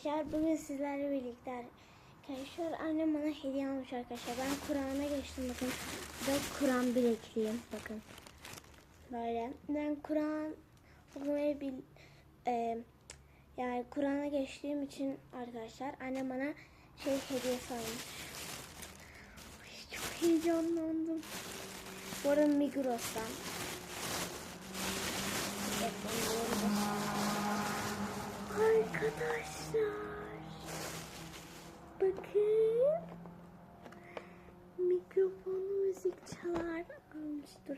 arkadaşlar. Bugün sizlerle birlikte arkadaşlar annem bana hediye almış arkadaşlar. Ben Kur'an'a geçtim bakın. Bu da Kur'an bilekliğim bakın. Böyle. Ben Kur'an okumayı bil, e, yani Kur'an'a geçtiğim için arkadaşlar annem bana şey hediyesi almış. Ay, çok heyecanlandım. Bu arada Migros'tan. Evet, Arkadaşlar. Bakın. Mikrofonu müzik çalar almış dur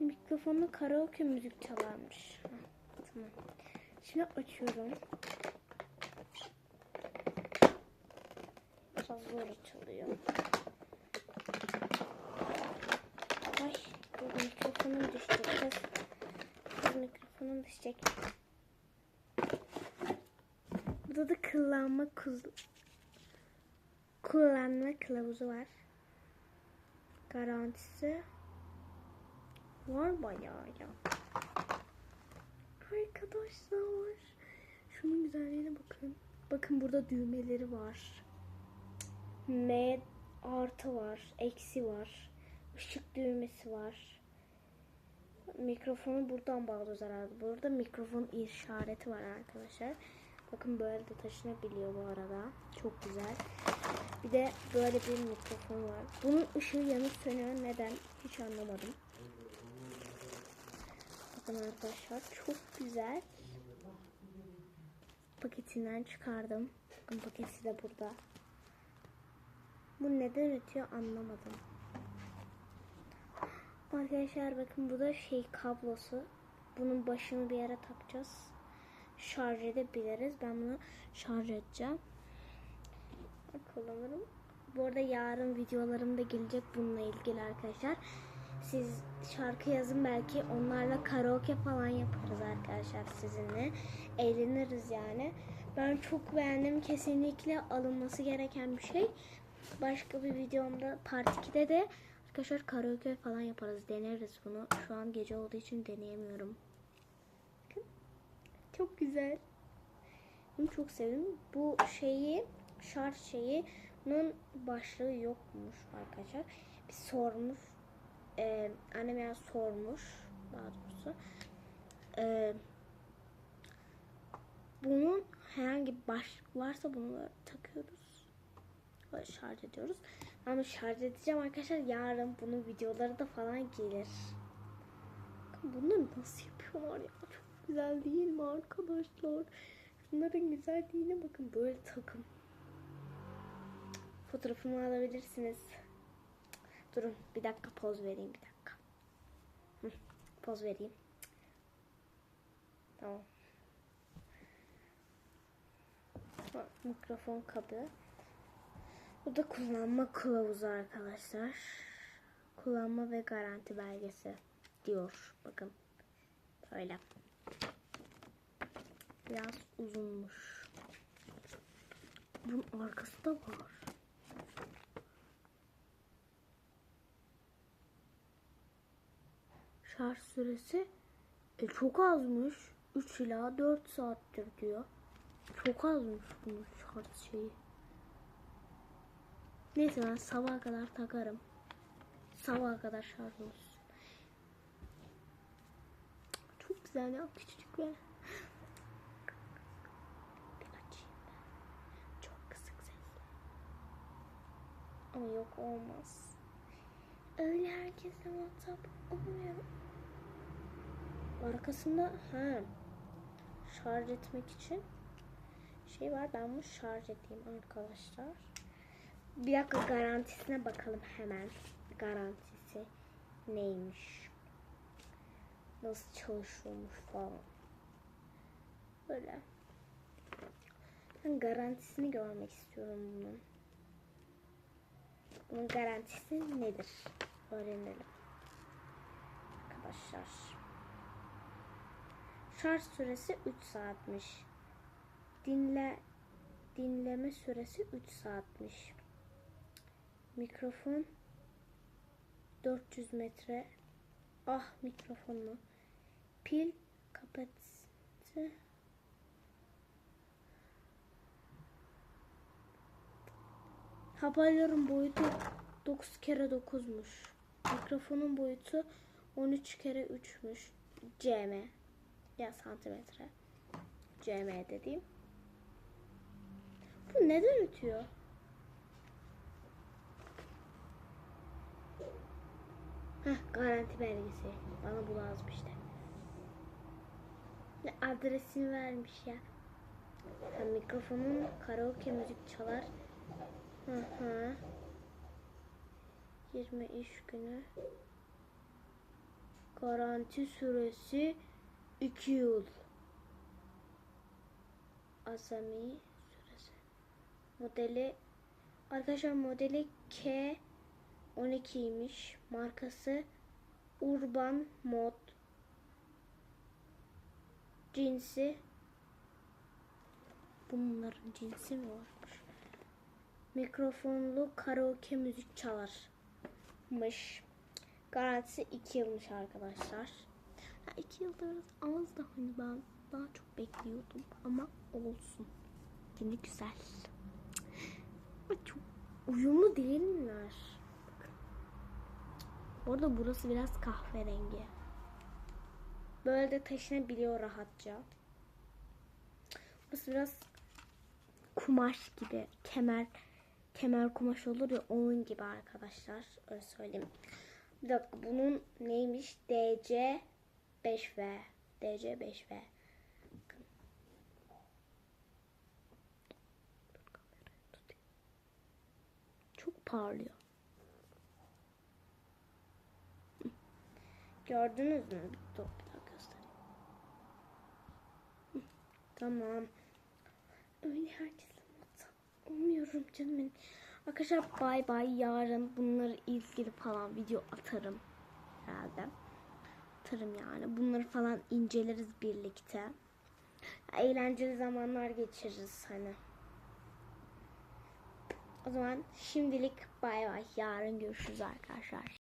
mikrofonu karaoke müzik çalarmış. Tamam. Şimdi açıyorum. Biraz zor açılıyor ay dur mikrofonum düşecek. Mikrofonum düşecek Burada da kullanma kullanma kılavuzu var. Garantisi var bayağı ya. Arkadaşlar şunun güzelliğine bakın. Bakın burada düğmeleri var. M artı var, eksi var. Işık düğmesi var. Mikrofonu buradan bağlıyoruz herhalde. Burada mikrofon işareti var arkadaşlar. Bakın böyle de taşınabiliyor bu arada. Çok güzel. Bir de böyle bir mikrofon var. Bunun ışığı yanıp sönüyor. Neden? Hiç anlamadım. Bakın arkadaşlar çok güzel. Paketinden çıkardım. Bakın paketi de burada. Bu neden ötüyor anlamadım. Arkadaşlar bakın bu da şey kablosu. Bunun başını bir yere takacağız şarj edebiliriz. Ben bunu şarj edeceğim. Kullanırım. Bu arada yarın videolarım da gelecek bununla ilgili arkadaşlar. Siz şarkı yazın belki onlarla karaoke falan yaparız arkadaşlar sizinle. Eğleniriz yani. Ben çok beğendim. Kesinlikle alınması gereken bir şey. Başka bir videomda part 2'de de arkadaşlar karaoke falan yaparız. Deneriz bunu. Şu an gece olduğu için deneyemiyorum. Çok güzel. Bunu çok sevdim. Bu şeyi, şarj şeyi bunun başlığı yokmuş arkadaşlar. Bir sormuş. Ee, annem yani sormuş daha doğrusu. Ee, bunun herhangi bir başlık varsa bunu takıyoruz. Böyle şarj ediyoruz. Ben şarj edeceğim arkadaşlar. Yarın bunun videoları da falan gelir. Bunları nasıl yapıyorlar ya. Çok güzel değil mi arkadaşlar? Şunların güzelliğine bakın böyle takım. Fotoğrafımı alabilirsiniz. Durun bir dakika poz vereyim bir dakika. Hı, poz vereyim. Tamam. Mikrofon kabı. Bu da kullanma kılavuzu arkadaşlar. Kullanma ve garanti belgesi diyor. Bakın. Böyle. Biraz uzunmuş. Bunun arkası da var. Şarj süresi e, çok azmış. 3 ila 4 saattir diyor. Çok azmış bunun şarj şeyi. Neyse ben sabaha kadar takarım. Sabaha kadar şarj olsun. Çok güzel ya küçücük böyle. Bir açayım ben. Çok kısık sesle. Ama yok olmaz. Öyle herkese WhatsApp olmuyor. Arkasında ha şarj etmek için şey var. Ben bunu şarj edeyim arkadaşlar. Bir dakika garantisine bakalım hemen. Garantisi neymiş? Nasıl çalışıyormuş falan. Böyle. Ben garantisini görmek istiyorum bunun. Bunun garantisi nedir? Öğrenelim. Arkadaşlar. Şarj süresi 3 saatmiş. Dinle dinleme süresi 3 saatmiş. Mikrofon 400 metre. Ah mikrofonu. Pil kapasitesi Hoparlörün boyutu 9 kere 9'muş. Mikrofonun boyutu 13 kere 3'müş. cm. Ya santimetre. cm dediğim. Bu neden ötüyor? Heh, garanti belgesi. Bana bu lazım işte. Ne adresini vermiş ya. Ha, mikrofonun karaoke müzik çalar. Hı hı. 20 iş günü. Garanti süresi 2 yıl. Azami süresi. Modeli arkadaşlar modeli K 12'ymiş. Markası Urban Mod. Cinsi Bunların cinsi mi varmış? Mikrofonlu karaoke müzik çalarmış. Garantisi 2 yılmış arkadaşlar. 2 yılda biraz az da hani ben daha çok bekliyordum ama olsun. Yine güzel. Ama çok uyumlu değil miler? Bakın. Bu arada burası biraz kahverengi. Böyle de taşınabiliyor rahatça. Burası biraz kumaş gibi kemer kemer kumaş olur ya onun gibi arkadaşlar öyle söyleyeyim. Bir dakika bunun neymiş? DC 5V. DC 5V. Bakın. Dur, kamerayı tutayım. Çok parlıyor. Gördünüz mü? Dur bir daha göstereyim. Tamam. Öyle herkese muhatap olmuyorum canım. Arkadaşlar bay bay yarın bunları ilgili falan video atarım herhalde. Atarım yani. Bunları falan inceleriz birlikte. Eğlenceli zamanlar geçiririz hani. O zaman şimdilik bay bay. Yarın görüşürüz arkadaşlar.